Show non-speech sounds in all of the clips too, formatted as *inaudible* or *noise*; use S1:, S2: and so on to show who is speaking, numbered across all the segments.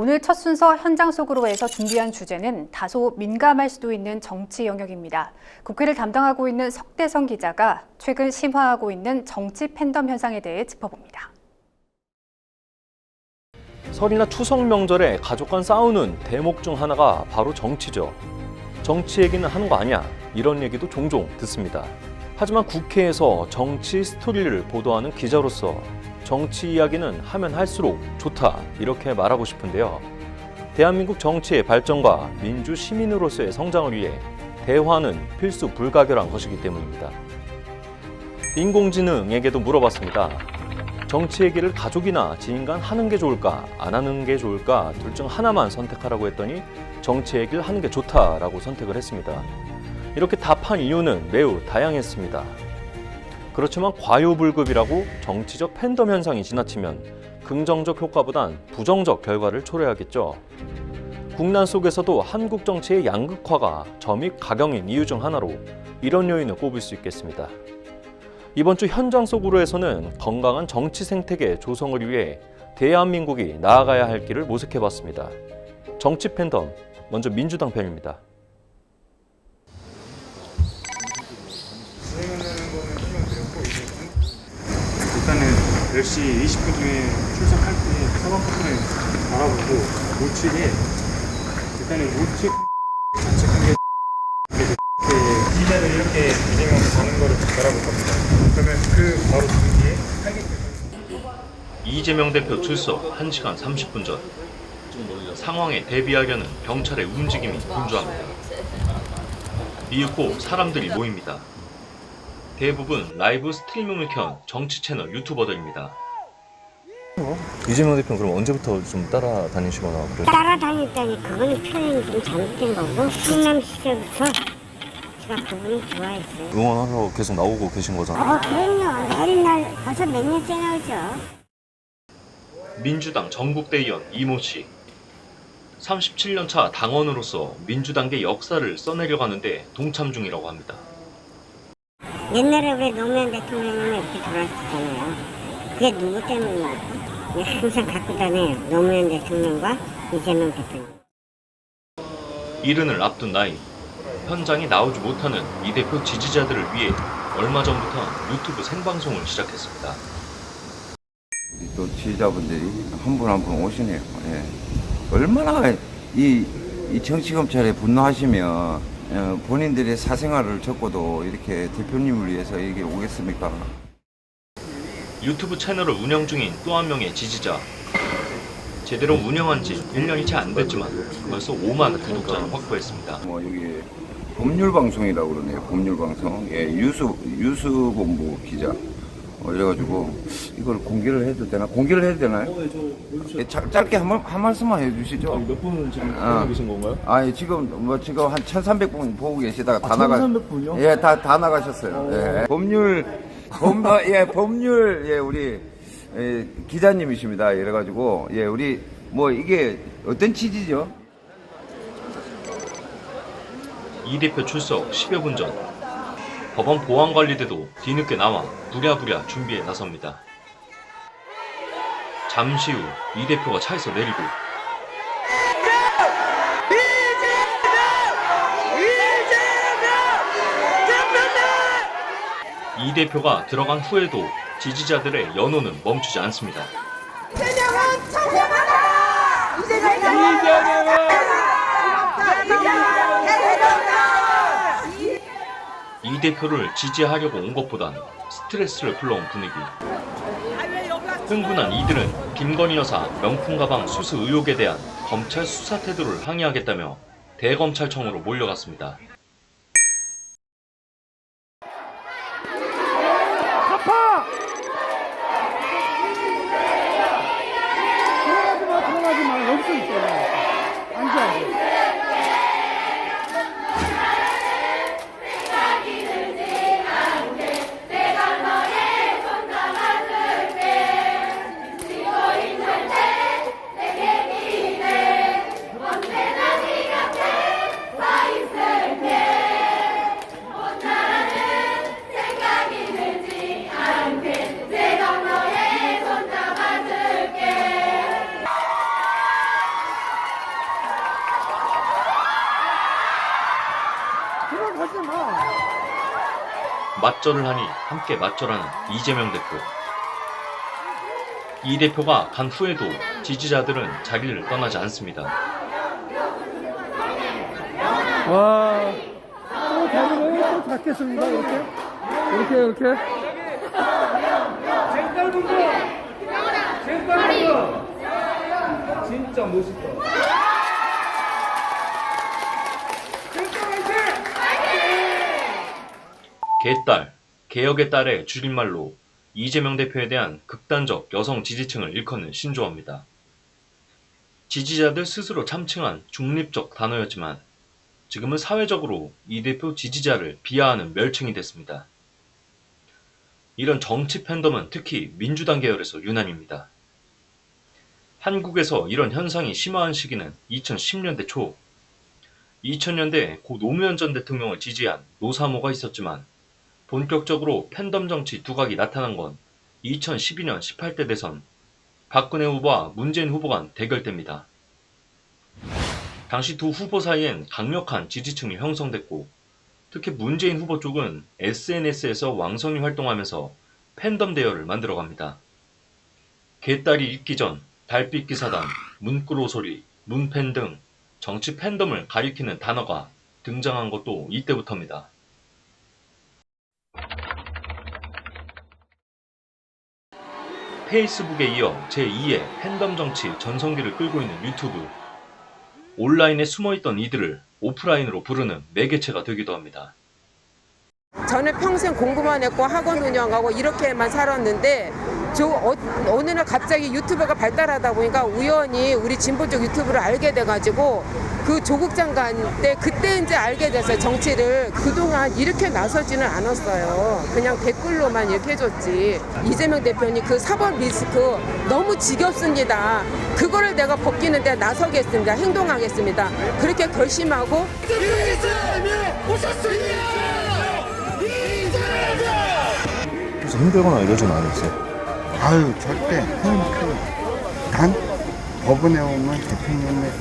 S1: 오늘 첫 순서 현장 속으로에서 준비한 주제는 다소 민감할 수도 있는 정치 영역입니다. 국회를 담당하고 있는 석대성 기자가 최근 심화하고 있는 정치 팬덤 현상에 대해 짚어봅니다.
S2: 설이나 추석 명절에 가족 간 싸우는 대목 중 하나가 바로 정치죠. 정치 얘기는 하는 거 아니야. 이런 얘기도 종종 듣습니다. 하지만 국회에서 정치 스토리를 보도하는 기자로서 정치 이야기는 하면 할수록 좋다. 이렇게 말하고 싶은데요. 대한민국 정치의 발전과 민주 시민으로서의 성장을 위해 대화는 필수 불가결한 것이기 때문입니다. 인공지능에게도 물어봤습니다. 정치 얘기를 가족이나 지인 간 하는 게 좋을까, 안 하는 게 좋을까, 둘 중 하나만 선택하라고 했더니 정치 얘기를 하는 게 좋다라고 선택을 했습니다. 이렇게 답한 이유는 매우 다양했습니다. 그렇지만 과유불급이라고 정치적 팬덤 현상이 지나치면 긍정적 효과보단 부정적 결과를 초래하겠죠. 국난 속에서도 한국 정치의 양극화가 점입 가경인 이유 중 하나로 이런 요인을 꼽을 수 있겠습니다. 이번 주 현장 속으로에서는 건강한 정치 생태계 조성을 위해 대한민국이 나아가야 할 길을 모색해 봤습니다. 정치 팬덤, 먼저 민주당 편입니다.
S3: 진행하는 거는 설명드렸고 이제 일단은 10시 20분쯤에 출석할 때 커튼을 바라보고 우측에 일단은 우측 좌측 한개 기자들 이렇게 이재명 가는 거를 바라볼 겁니다. 그러면 그 바로 그 뒤에.
S2: 이재명 대표 출석 1시간 30분 전. 상황에 대비하려는 경찰의 움직임이 분주합니다. 이윽고 사람들이 모입니다. 대부분 라이브 스트리밍을 켠 정치 채널 유튜버들입니다. 이재명 대표 는 그럼 언제부터 좀 따라다니시거나 그래요?
S4: 따라다녔다니 그거는 표현이 좀 잘못된 거고 충남 시절부터 제가 그분을 좋아했어요.
S2: 응원하러 계속 나오고 계신 거잖아요.
S4: 어 그럼요 매일 날 벌써 몇 년째 나오죠.
S2: 민주당 전국대의원 이모 씨. 37년 차 당원으로서 민주당계 역사를 써내려가는데 동참 중이라고 합니다.
S4: 옛날에 우리 노무현 대통령님이 이렇게 돌아왔잖아요. 그게 누구 때문이에요? 항상 갖고 다녀요. 노무현 대통령과 이재명 대통령.
S2: 이른을 앞둔 나이 현장에 나오지 못하는 이 대표 지지자들을 위해 얼마 전부터 유튜브 생방송을 시작했습니다.
S5: 또 지지자분들이 한 분 한 분 오시네요. 예. 얼마나 이, 이 정치검찰에 분노하시면 어, 본인들의 사생활을 적고도 이렇게 대표님을 위해서 여기 오겠습니까?
S2: 유튜브 채널을 운영 중인 또 한 명의 지지자. 제대로 운영한 지 1년이 채 안 됐지만 벌써 5만 구독자를 확보했습니다.
S5: 뭐 여기 법률 방송이라고 그러네요. 법률 방송. 예, 유수 유수본부 기자. 어, 이래가지고 이걸 공개를 해도 되나? 공개를 해도 되나요? 예, 자- 짧게 한, 말, 한 말씀만 해주시죠.
S6: 몇 분은 지금
S5: 아.
S6: 보고 계신 건가요?
S5: 아, 예, 지금 뭐 지금 한 1,300분 보고 계시다가 다
S6: 아,
S5: 나가
S6: 1,300 분이요?
S5: 예, 다 다 나가셨어요. 예. 법률 법 어, 예, 법률 예, 우리 예, 기자님이십니다. 이래 가지고 예, 우리 뭐 이게 어떤 취지죠?
S2: 이 대표 출석 10여 분 전. 법원 보안관리대도 뒤늦게 나와 부랴부랴 준비에 나섭니다. 잠시 후 이 대표가 차에서 내리고 이 대표가 들어간 후에도 지지자들의 연호는 멈추지 않습니다.
S7: 이재명은 청렴하다! 이재명은
S2: 이 대표를 지지하려고 온 것보단 스트레스를 불러온 분위기. 흥분한 이들은 김건희 여사 명품 가방 수수 의혹에 대한 검찰 수사 태도를 항의하겠다며 대검찰청으로 몰려갔습니다. 맞절을 하니 함께 맞절하는 이재명 대표. 이 대표가 간 후에도 지지자들은 자리를 떠나지 않습니다.
S6: 와. 또 다리를 또 닫겠습니다. 이렇게. 이렇게, 이렇게.
S3: 진짜 멋있다.
S2: 개딸, 개혁의 딸의 줄임말로 이재명 대표에 대한 극단적 여성 지지층을 일컫는 신조어입니다. 지지자들 스스로 참칭한 중립적 단어였지만 지금은 사회적으로 이 대표 지지자를 비하하는 멸칭이 됐습니다. 이런 정치 팬덤은 특히 민주당 계열에서 유난입니다. 한국에서 이런 현상이 심화한 시기는 2010년대 초, 2000년대 고 노무현 전 대통령을 지지한 노사모가 있었지만 본격적으로 팬덤 정치 두각이 나타난 건 2012년 18대 대선 박근혜 후보와 문재인 후보 간 대결 때입니다. 당시 두 후보 사이엔 강력한 지지층이 형성됐고 특히 문재인 후보 쪽은 SNS에서 왕성히 활동하면서 팬덤 대열을 만들어갑니다. 개딸이 있기 전 달빛 기사단, 문구로 소리, 문팬 등 정치 팬덤을 가리키는 단어가 등장한 것도 이때부터입니다. 페이스북에 이어 제2의 팬덤 정치 전성기를 끌고 있는 유튜브. 온라인에 숨어있던 이들을 오프라인으로 부르는 매개체가 되기도 합니다.
S8: 저는 평생 공부만 했고 학원 운영하고 이렇게만 살았는데 저 어, 어느 날 갑자기 유튜브가 발달하다 보니까 우연히 우리 진보 쪽 유튜브를 알게 돼가지고 그 조국 장관 때 그때 이제 알게 됐어요 정치를 그동안 이렇게 나서지는 않았어요. 그냥 댓글로만 이렇게 해줬지. 이재명 대표님 그 사법 리스크 너무 지겹습니다. 그거를 내가 벗기는데 나서겠습니다. 행동하겠습니다. 그렇게 결심하고
S9: 그래서 힘들거나 이러진 않았어요.
S10: 아유 절대. 힘들어. 단 법원에 오면 대통령의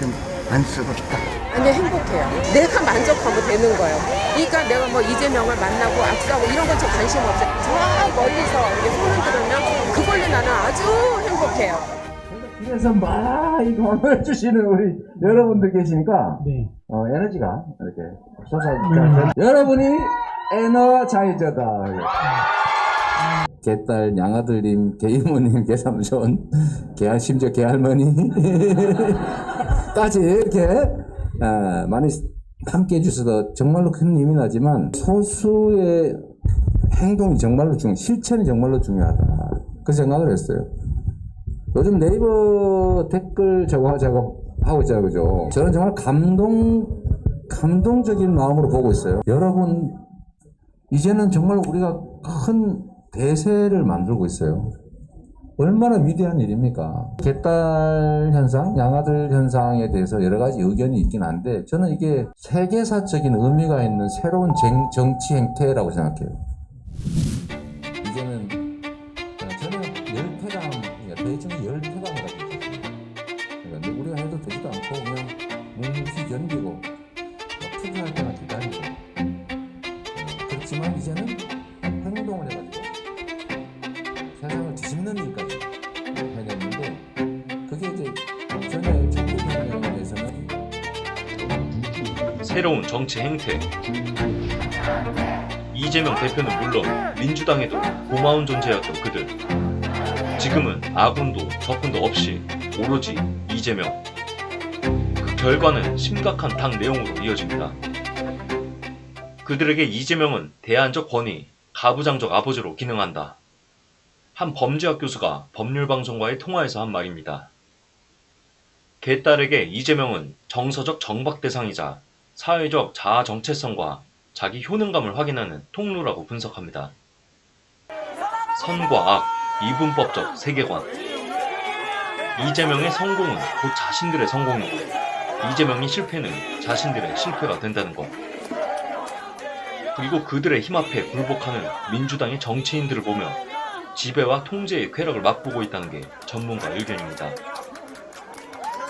S10: 좀 안쓰럽다.
S8: 아니 행복해요. 내가 만족하면 되는 거예요. 그러니까 내가 뭐 이재명을 만나고 악수하고 이런 건 저 관심 없어요. 저 멀리서 이렇게 손을 들으면 그걸로 나는 아주 행복해요.
S9: 그래서 막 이거 응원해 주시는 우리 여러분들 계시니까 어, 에너지가 이렇게 솟아. 여러분이 에너자이저다. 개딸, 양아들님, *laughs* 개이모님, 개삼촌, 개 심지어 개할머니 *laughs* 까지 이렇게 아, 많이 함께 해주셔서 정말로 큰 힘이 나지만 소수의 행동이 정말로 중, 실천이 정말로 중요하다. 그 생각을 했어요. 요즘 네이버 댓글 저거 저거 하고 있잖아요, 그죠? 저는 정말 감동, 감동적인 마음으로 보고 있어요. 여러분, 이제는 정말 우리가 큰 대세를 만들고 있어요. 얼마나 위대한 일입니까? 개딸 현상, 양아들 현상에 대해서 여러 가지 의견이 있긴 한데, 저는 이게 세계사적인 의미가 있는 새로운 정, 정치 행태라고 생각해요. 이제는 어, 저는 그러니까 대중의 열패감을 가지고 있어요. 우리가 해도 되지도 않고 그냥 묵묵히 견디고 뭐 투표할 때만 기다리고 어, 그렇지만 이제는 행동을 해가지고 세상을 뒤집는 일까지
S2: 새로운 정치 행태. 이재명 대표는 물론 민주당에도 고마운 존재였던 그들. 지금은 아군도 적군도 없이 오로지 이재명. 그 결과는 심각한 당 내용으로 이어집니다. 그들에게 이재명은 대안적 권위, 가부장적 아버지로 기능한다. 한 범죄학 교수가 법률방송과의 통화에서 한 말입니다. 개딸에게 이재명은 정서적 정박 대상이자 사회적 자아 정체성과 자기 효능감을 확인하는 통로라고 분석합니다. 선과 악, 이분법적 세계관. 이재명의 성공은 곧 자신들의 성공이고, 이재명의 실패는 자신들의 실패가 된다는 것. 그리고 그들의 힘 앞에 굴복하는 민주당의 정치인들을 보며 지배와 통제의 쾌락을 맛보고 있다는 게 전문가 의견입니다.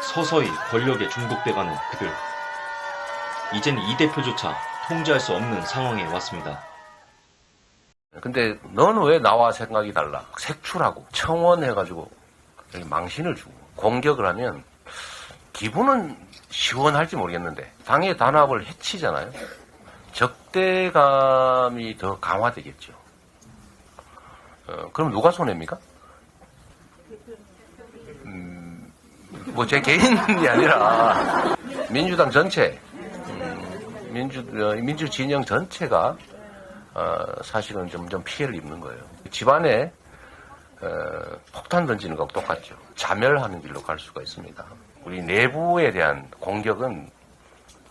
S2: 서서히 권력에 중독돼가는 그들. 이젠 이 대표조차 통제할 수 없는 상황에 왔습니다.
S11: 근데 너는 왜 나와 생각이 달라? 색출하고 청원해가지고 망신을 주고 공격을 하면 기분은 시원할지 모르겠는데 당의 단합을 해치잖아요. 적대감이 더 강화되겠죠. 어, 그럼 누가 손해입니까? 음, 뭐 제 개인이 아니라 민주당 전체, 음, 민주 어, 민주 진영 전체가 어, 사실은 좀, 좀 피해를 입는 거예요. 집안에 어, 폭탄 던지는 거하고 똑같죠. 자멸하는 길로 갈 수가 있습니다. 우리 내부에 대한 공격은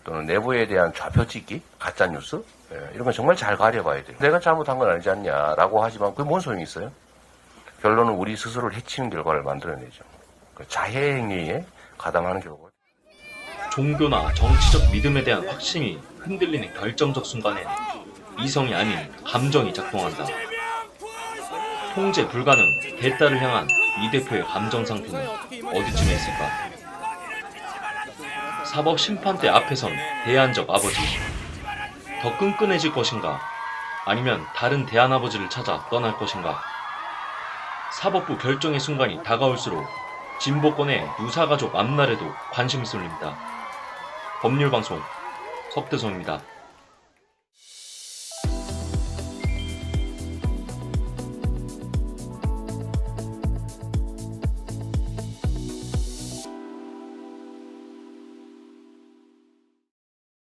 S11: 또는 내부에 대한 좌표찍기, 가짜 뉴스 예, 이런 건 정말 잘 가려봐야 돼요. 내가 잘못한 건 아니지 않냐라고 하지만 그게 뭔 소용이 있어요? 결론은 우리 스스로를 해치는 결과를 만들어내죠. 그 자해 행위에 가담하는 결과.
S2: 종교나 정치적 믿음에 대한 확신이 흔들리는 결정적 순간에 이성이 아닌 감정이 작동한다. 통제 불가능, 대따를 향한 이 대표의 감정 상태는 어디쯤에 있을까? 사법 심판대 앞에선 대안적 아버지. 더 끈끈해질 것인가? 아니면 다른 대안 아버지를 찾아 떠날 것인가? 사법부 결정의 순간이 다가올수록 진보권의 유사가족 앞날에도 관심이 쏠립니다. 법률방송 석대성입니다.